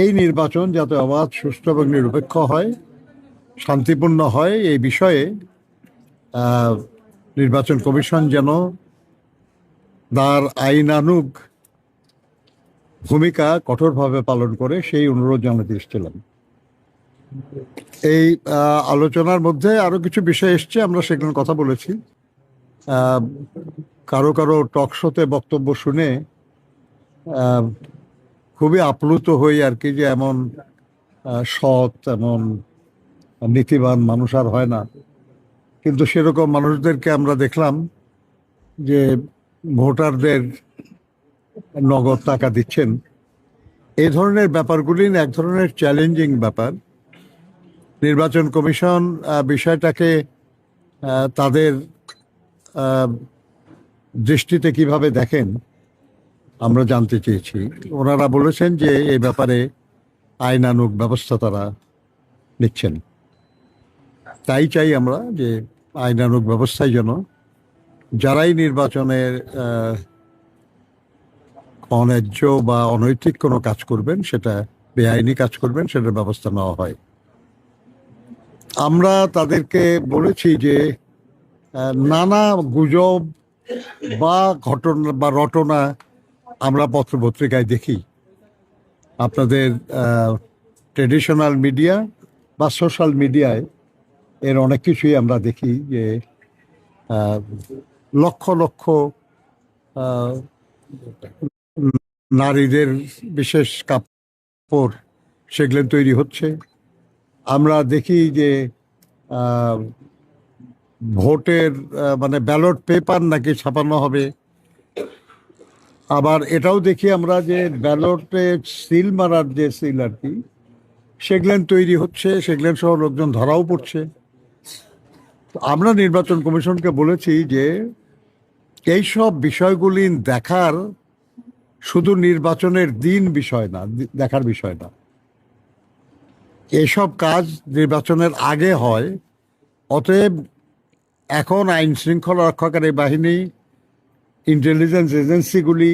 এই নির্বাচন যাতে অবাধ, সুষ্ঠু এবং নিরপেক্ষ হয়, শান্তিপূর্ণ হয়, এই বিষয়ে নির্বাচন কমিশন যেন তার আইনানুগ ভূমিকা কঠোরভাবে পালন করে, সেই অনুরোধ জানাতে এসেছিলাম। এই আলোচনার মধ্যে আরও কিছু বিষয় এসছে, আমরা সেগুলো কথা বলেছি। কারও কারও টক শোতে বক্তব্য শুনে খুবই আপ্লুত হই আর কি যে এমন সৎ, এমন নীতিবান মানুষ আর হয় না। কিন্তু সেরকম মানুষদেরকে আমরা দেখলাম যে ভোটারদের নগদ টাকা দিচ্ছেন। এই ধরনের ব্যাপারগুলি এক ধরনের চ্যালেঞ্জিং ব্যাপার। নির্বাচন কমিশন বিষয়টাকে তাদের দৃষ্টিতে কীভাবে দেখেন আমরা জানতে চেয়েছি। ওনারা বলেছেন যে এই ব্যাপারে আইনানুগ ব্যবস্থা তারা নিচ্ছেন। তাই চাই আমরা যে আইনানুগ ব্যবস্থায় যেন যারাই নির্বাচনের অন্যায্য বা অনৈতিক কোনো কাজ করবেন, সেটা বেআইনি কাজ করবেন, সেটার ব্যবস্থা নেওয়া হয়। আমরা তাদেরকে বলেছি যে নানা গুজব বা ঘটনা বা রটনা আমরা পত্রপত্রিকায় দেখি আপনাদের ট্রেডিশনাল মিডিয়া বা সোশ্যাল মিডিয়ায় এর অনেক কিছুই আমরা দেখি যে লক্ষ লক্ষ নারীদের বিশেষ কাপড় সেগুলো তৈরি হচ্ছে। আমরা দেখি যে ভোটের মানে ব্যালট পেপার নাকি ছাপানো হবে। আবার এটাও দেখি আমরা যে ব্যালটে সিল মারার যে সিল আর কি, সেগুলেন তৈরি হচ্ছে, সেগুলেন সহ লোকজন ধরাও পড়ছে। আমরা নির্বাচন কমিশনকে বলেছি যে এইসব বিষয়গুলি দেখার শুধু নির্বাচনের দিন বিষয় না, দেখার বিষয় না। এসব কাজ নির্বাচনের আগে হয়, অতএব এখন আইন শৃঙ্খলা রক্ষাকারী বাহিনী ইন্টেলিজেন্স এজেন্সিগুলি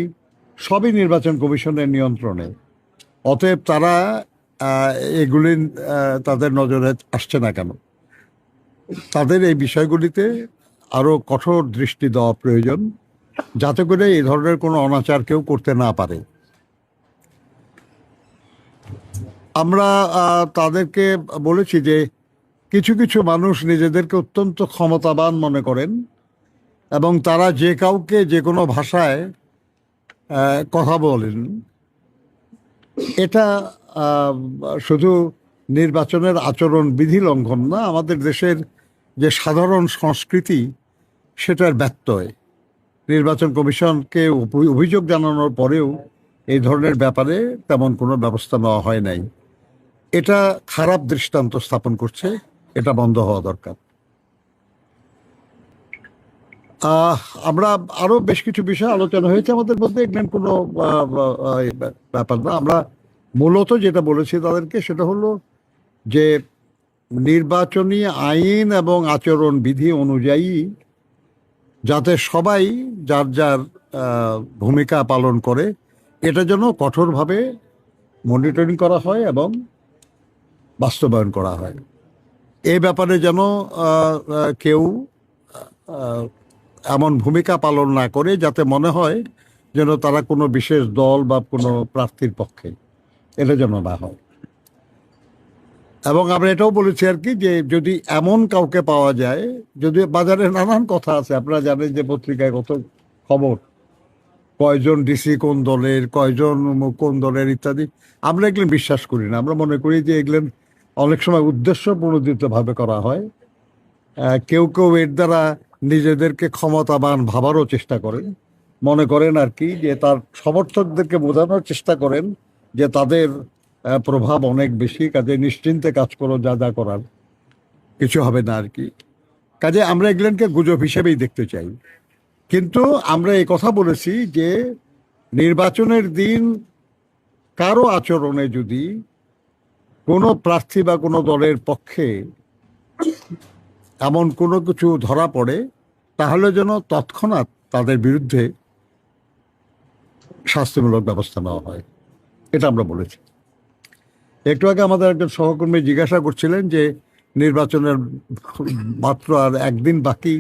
সবই নির্বাচন কমিশনের নিয়ন্ত্রণে। অতএব তারা এগুলি তাদের নজরে আসছে না কেন? তাদের এই বিষয়গুলিতে আরও কঠোর দৃষ্টি দেওয়া প্রয়োজন, যাতে করে এই ধরনের কোনো অনাচার কেউ করতে না পারে। আমরা তাদেরকে বলেছি যে কিছু কিছু মানুষ নিজেদেরকে অত্যন্ত ক্ষমতাবান মনে করেন। এবং তারা যে কাউকে যে কোনো ভাষায় কথা বলেন। এটা শুধু নির্বাচনের আচরণ বিধি লঙ্ঘন না, আমাদের দেশের যে সাধারণ সংস্কৃতি, সেটার ব্যত্যয়। নির্বাচন কমিশনকে অভিযোগ জানানোর পরেও এই ধরনের ব্যাপারে তেমন কোনো ব্যবস্থা নেওয়া হয় নাই। এটা খারাপ দৃষ্টান্ত স্থাপন করছে, এটা বন্ধ হওয়া দরকার। আমরা আরও বেশ কিছু বিষয় আলোচনা হয়েছে। আমাদের মধ্যে এগুলো কোনো ব্যাপার না। আমরা মূলত যেটা বলেছি তাদেরকে সেটা হলো যে নির্বাচনী আইন এবং আচরণ বিধি অনুযায়ী যাতে সবাই যার যার ভূমিকা পালন করে, এটা যেন কঠোরভাবে মনিটরিং করা হয় এবং বাস্তবায়ন করা হয়। এ ব্যাপারে যেন কেউ এমন ভূমিকা পালন না করে যাতে মনে হয় যেন তারা কোনো বিশেষ দল বা কোনো প্রার্থীর পক্ষে। এটা যেন না হয়। এবং আমরা এটাও বলেছি আর কি যে যদি এমন কাউকে পাওয়া যায়, যদি বাজারে নানান কথা আছে, আপনারা জানেন যে পত্রিকায় কত খবর, কয়জন ডিসি কোন দলের, কয়জন কোন দলের ইত্যাদি। আমরা এগুলো বিশ্বাস করি না। আমরা মনে করি যে এগুলো অনেক সময় উদ্দেশ্য প্রণোদিতভাবে করা হয়। কেউ কেউ এর দ্বারা নিজেদেরকে ক্ষমতাবান ভাবারও চেষ্টা করেন। মনে করেন আর কি যে তার সমর্থকদেরকে বোঝানোর চেষ্টা করেন যে তাদের প্রভাব অনেক বেশি, কাজে নিশ্চিন্তে কাজ করো, যা যা করার। কিছু হবে না আর কি। কাজে আমরা এগুলোকে গুজব হিসেবেই দেখতে চাই। কিন্তু আমরা এই কথা বলেছি যে নির্বাচনের দিন কারও আচরণে যদি কোনো প্রার্থী বা কোনো দলের পক্ষে এমন কোনো কিছু ধরা পড়ে তাহলে যেন তৎক্ষণাৎ তাদের বিরুদ্ধে শাস্তিমূলক ব্যবস্থা নেওয়া হয়। এটা আমরা বলেছি। একটু আগে আমাদের একজন সহকর্মী জিজ্ঞাসা করছিলেন যে নির্বাচনের মাত্র আর একদিন বাকি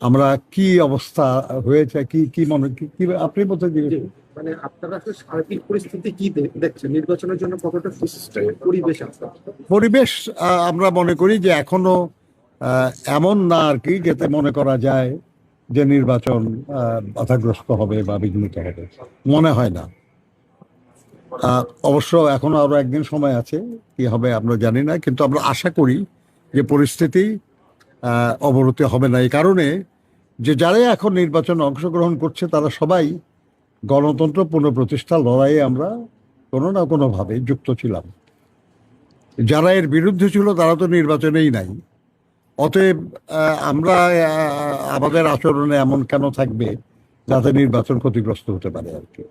আমরা কি অবস্থা হয়েছে কি কি মনে কি আপনি বলতে মানে আপনারা সার্বিক পরিস্থিতি কি দেখছেন? নির্বাচনের জন্য কতটা পরিবেশ আছে পরিবেশ আমরা মনে করি যে এখনও এমন না আর কি যাতে মনে করা যায় যে নির্বাচন বাধাগ্রস্ত হবে বা বিঘ্নিত হবে। মনে হয় না। অবশ্য এখনও আরও একদিন সময় আছে কি হবে আমরা জানি না কিন্তু আমরা আশা করি যে পরিস্থিতি আহ, অবনতি হবে না। এই কারণে যে যারাই এখন নির্বাচনে অংশগ্রহণ করছে তারা সবাই গণতন্ত্র পুনঃপ্রতিষ্ঠার লড়াইয়ে আমরা কোনো না কোনোভাবে যুক্ত ছিলাম। যারা এর বিরুদ্ধে ছিল তারা তো নির্বাচনেই নাই। অতএব আমরা আমাদের আচরণে এমন কেন থাকবে যাতে নির্বাচন ক্ষতিগ্রস্ত হতে পারে আর কি?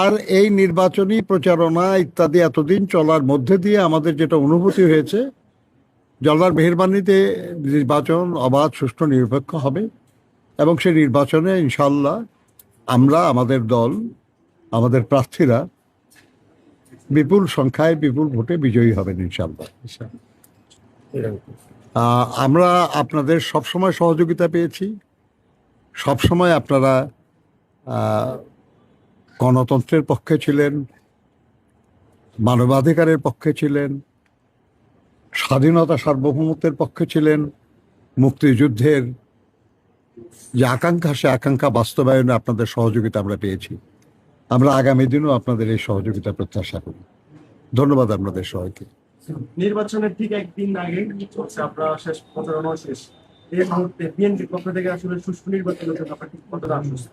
আর এই নির্বাচনী প্রচারণা ইত্যাদি এতদিন চলার মধ্যে দিয়ে আমাদের যেটা অনুভূতি হয়েছে জল্লার মেহরবানিতে নির্বাচন অবাধ, সুষ্ঠু, নিরপেক্ষ হবে এবং সেই নির্বাচনে ইনশাল্লাহ আমরা, আমাদের দল, আমাদের প্রার্থীরা বিপুল সংখ্যায়, বিপুল ভোটে বিজয়ী হবেন ইনশাল্লাহ আমরা আপনাদের সবসময় সহযোগিতা পেয়েছি। সবসময় আপনারা গণতন্ত্রের পক্ষে ছিলেন, মানবাধিকারের পক্ষে ছিলেন, স্বাধীনতা সার্বভৌমত্বের পক্ষে ছিলেন, মুক্তিযুদ্ধের যে আকাঙ্ক্ষা, সে আকাঙ্ক্ষা বাস্তবায়নে আপনাদের সহযোগিতা আমরা পেয়েছি। আমরা আগামী দিনও আপনাদের এই সহযোগিতা প্রত্যাশা করি। ধন্যবাদ আপনাদের সবাইকে। নির্বাচনের ঠিক একদিন আগে হচ্ছে আপনারা শেষ প্রচারণা শেষ। এই মুহূর্তে বিএনপির পক্ষ থেকে আসলে সুষ্ঠু নির্বাচনের জন্য আপনার ঠিক কতটা আশ্বস্ত?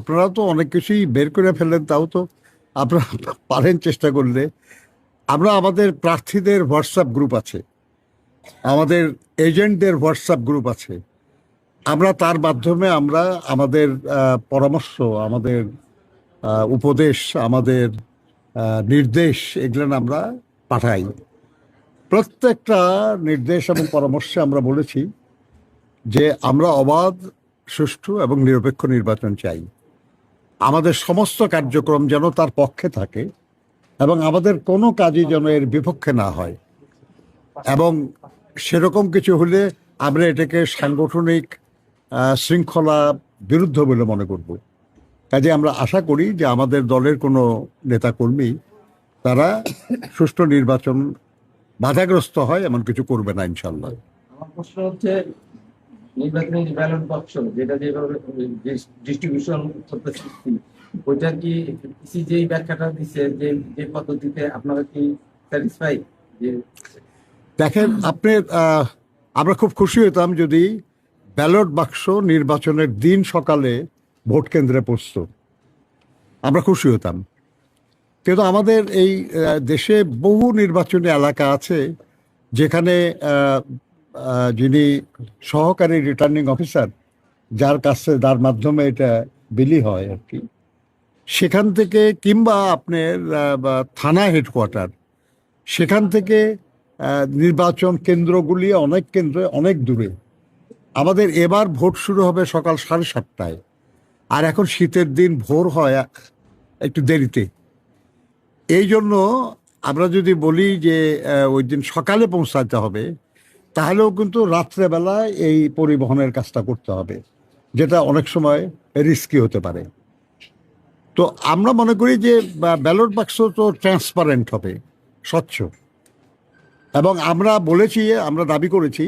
আপনারা তো অনেক কিছুই বের করে ফেলেন তাও তো আপনারা পারেন চেষ্টা করলে। আমরা আমাদের প্রার্থীদের হোয়াটসঅ্যাপ গ্রুপ আছে। আমাদের এজেন্টদের হোয়াটসঅ্যাপ গ্রুপ আছে। আমরা তার মাধ্যমে আমরা আমাদের পরামর্শ, আমাদের উপদেশ, আমাদের নির্দেশ এগুলো আমরা পাঠাই। প্রত্যেকটা নির্দেশ এবং পরামর্শে আমরা বলেছি যে আমরা অবাধ, সুষ্ঠু এবং নিরপেক্ষ নির্বাচন চাই। আমাদের সমস্ত কার্যক্রম যেন তার পক্ষে থাকে এবং আমাদের কোনো কাজই যেন এর বিপক্ষে না হয়। এবং সেরকম কিছু হলে আমরা এটাকে সাংগঠনিক শৃঙ্খলা বিরুদ্ধ বলে মনে করব। কাজে আমরা আশা করি যে আমাদের দলের কোনো নেতাকর্মী তারা সুষ্ঠু নির্বাচন বাধাগ্রস্ত হয় এমন কিছু করবে না ইনশাল্লাহ আমার প্রশ্ন হচ্ছে নির্বাচনী ব্যালট বাক্স যেটা যেভাবে ডিস্ট্রিবিউশন করতেছে ওইটা কি ইসি যেই ব্যাখ্যাটা দিচ্ছে যে যে পদ্ধতিতে আপনারা কি স্যাটিসফাই যে দেখেন আপনি আমরা খুব খুশি হতাম যদি ব্যালট বাক্স নির্বাচনের দিন সকালে ভোট কেন্দ্রে পৌঁছত আমরা খুশি হতাম। কিন্তু আমাদের এই দেশে বহু নির্বাচনী এলাকা আছে যেখানে যিনি সহকারী রিটার্নিং অফিসার, যার কাছে, যার মাধ্যমে এটা বিলি হয় আর কি, সেখান থেকে কিংবা আপনার থানা হেডকোয়ার্টার, সেখান থেকে নির্বাচন কেন্দ্রগুলি অনেক কেন্দ্রে অনেক দূরে। আমাদের এবার ভোট শুরু হবে সকাল সাড়ে সাতটায়। আর এখন শীতের দিন, ভোর হয় একটু দেরিতে। এই জন্য আমরা যদি বলি যে ওই দিন সকালে পৌঁছাতে হবে, তাহলেও কিন্তু রাত্রেবেলায় এই পরিবহনের কাজটা করতে হবে, যেটা অনেক সময় রিস্কি হতে পারে। তো আমরা মনে করি যে ব্যালট বাক্স তো ট্রান্সপারেন্ট হবে, স্বচ্ছ। এবং আমরা বলেছি, আমরা দাবি করেছি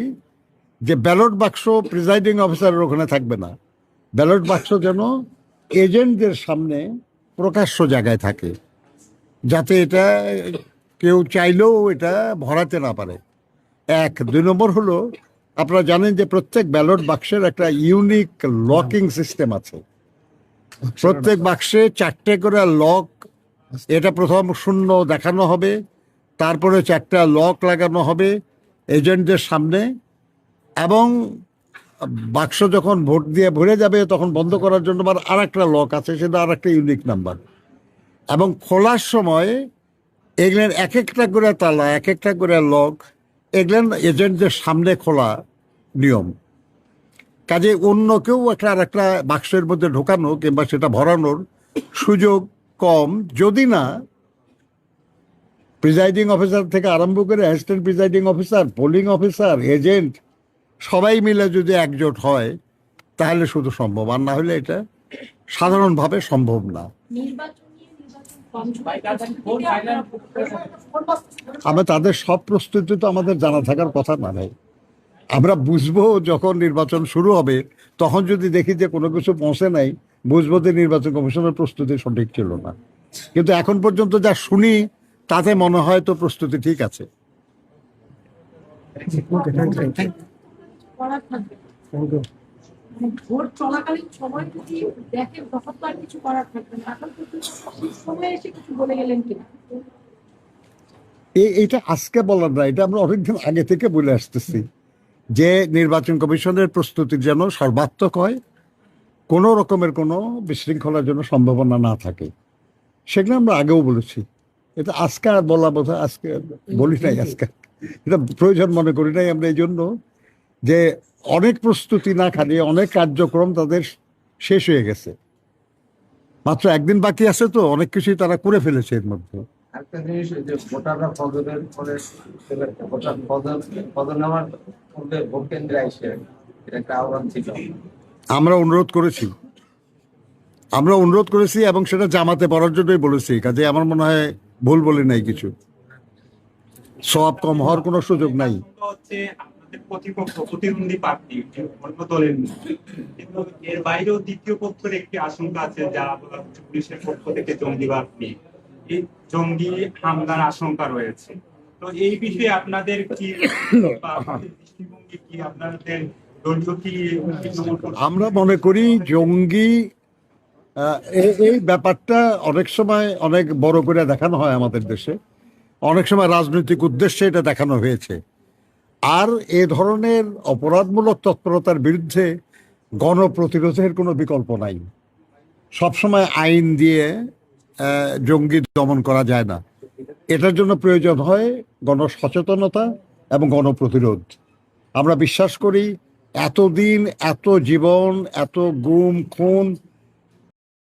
যে, ব্যালট বাক্স প্রিজাইডিং অফিসারের ওখানে থাকবে না। ব্যালট বাক্স যেন এজেন্টদের সামনে প্রকাশ্য জায়গায় থাকে, যাতে এটা কেউ চাইলেও এটা ভরাতে না পারে। এক, দুই নম্বর হলো, আপনারা জানেন যে প্রত্যেক ব্যালট বাক্সের একটা ইউনিক লকিং সিস্টেম আছে। প্রত্যেক বাক্সে চারটে করে লক, এটা প্রথম শূন্য দেখানো হবে, তারপরে চারটা লক লাগানো হবে এজেন্টদের সামনে এবং বাক্স যখন ভোট দিয়ে ভরে যাবে, তখন বন্ধ করার জন্য আবার আর একটা লক আছে, সেটা আর একটা ইউনিক নাম্বার এবং খোলার সময় এগুলোর এক একটা করে তালা এক একটা করে লক এগুলো এজেন্টদের সামনে খোলা নিয়ম। কাজে অন্য কেউ একটা আর একটা বাক্সের মধ্যে ঢোকানো কিংবা সেটা ভরানোর সুযোগ কম। যদি না প্রিজাইডিং অফিসার থেকে আরম্ভ করে assistant presiding officer polling officer agent সবাই মিলে যদি একজোট হয় তাহলে শুধু সম্ভব। আর না হলে এটা সাধারণভাবে সম্ভব না। আমরা তাদের সব প্রস্তুতি তো আমাদের জানা থাকার কথা না ভাই। আমরা বুঝব যখন নির্বাচন শুরু হবে তখন যদি দেখি যে কোনো কিছু পৌঁছে নাই বুঝব যে নির্বাচন কমিশনের প্রস্তুতি সঠিক ছিল না। কিন্তু এখন পর্যন্ত যা শুনি তাতে মনে হয় তো প্রস্তুতি ঠিক আছে। করার থাকবে। মানে ভোট চলাকালীন সময় যদি দেখে তখন তো আর কিছু করার থাকবে না। এখন সময় এসে কিছু বলে গেলেন কিনা? এই এইটা আজকে বলার না এটা আমরা অনেকদিন আগে থেকে বলে আসতেছি যে নির্বাচন কমিশনের প্রস্তুতি যেন সর্বাত্মক হয় কোনো রকমের কোনো বিশৃঙ্খলার জন্য সম্ভাবনা না থাকে। সেগুলো আমরা আগেও বলেছি। এটা আজকে আর বলা বোধ হয় আজকে বলি নাই আজকে। এটা প্রয়োজন মনে করি নাই আমরা এই জন্য যে অনেক প্রস্তুতি না খালিয়ে অনেক কার্যক্রম তাদের শেষ হয়ে গেছে। মাত্র একদিন বাকি আছে তো অনেক কিছুই তারা করে ফেলেছে এর মধ্যে। একটা জিনিস যে ভোটাররা ফজরের পরে ভোটার ফজর ফজর নামার পূর্বে ভোট কেন্দ্রে আসে একটা আহ্বান ছিল। আমরা অনুরোধ করেছি। আমরা অনুরোধ করেছি এবং সেটা জামাতে পড়ার জন্যই বলেছি কাজে আমার মনে হয় ভুল বলি নাই কিছু। সব কম হওয়ার কোনো সুযোগ নাই। প্রতিপক্ষ প্রতিদ্বন্দ্বী প্রার্থী অন্য দলের কিন্তু এর বাইরেও দ্বিতীয় পক্ষের একটি আশঙ্কা আছে হচ্ছে পুলিশের পক্ষ থেকে নিয়ে এই জঙ্গি হামলার আশঙ্কা রয়েছে। তো এই বিষয়ে আপনাদের কি দৃষ্টিভঙ্গি কি? আপনাদের আমরা মনে করি জঙ্গি এই ব্যাপারটা অনেক সময় অনেক বড় করে দেখানো হয় আমাদের দেশে। অনেক সময় রাজনৈতিক উদ্দেশ্যে এটা দেখানো হয়েছে। আর এ ধরনের অপরাধমূলক তৎপরতার বিরুদ্ধে গণপ্রতিরোধের কোনো বিকল্প নাই। সবসময় আইন দিয়ে জঙ্গি দমন করা যায় না। এটার জন্য প্রয়োজন হয় গণসচেতনতা এবং গণপ্রতিরোধ। আমরা বিশ্বাস করি, এতদিন এত জীবন, এত গুম, খুন